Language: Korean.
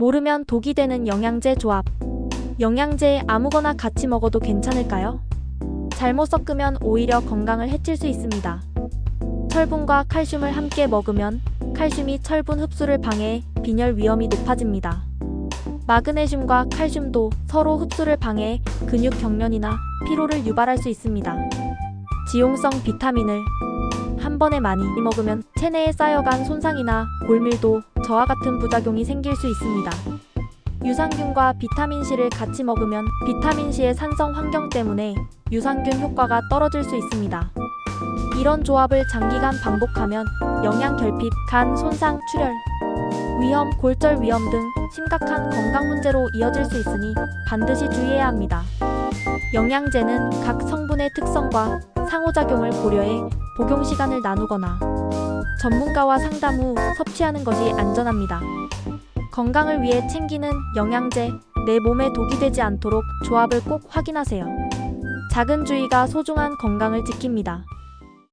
모르면 독이 되는 영양제 조합. 영양제 아무거나 같이 먹어도 괜찮을까요? 잘못 섞으면 오히려 건강을 해칠 수 있습니다. 철분과 칼슘을 함께 먹으면 칼슘이 철분 흡수를 방해해 빈혈 위험이 높아집니다. 마그네슘과 칼슘도 서로 흡수를 방해해 근육 경련이나 피로를 유발할 수 있습니다. 지용성 비타민을 한 번에 많이 먹으면 체내에 쌓여간 손상이나 골밀도, 저와 같은 부작용이 생길 수 있습니다. 유산균과 비타민C를 같이 먹으면 비타민C의 산성 환경 때문에 유산균 효과가 떨어질 수 있습니다. 이런 조합을 장기간 반복하면 영양 결핍, 간 손상, 출혈, 위험, 골절 위험 등 심각한 건강 문제로 이어질 수 있으니 반드시 주의해야 합니다. 영양제는 각 성분의 특성과 상호작용을 고려해 복용 시간을 나누거나 전문가와 상담 후 섭취하는 것이 안전합니다. 건강을 위해 챙기는 영양제, 내 몸에 독이 되지 않도록 조합을 꼭 확인하세요. 작은 주의가 소중한 건강을 지킵니다.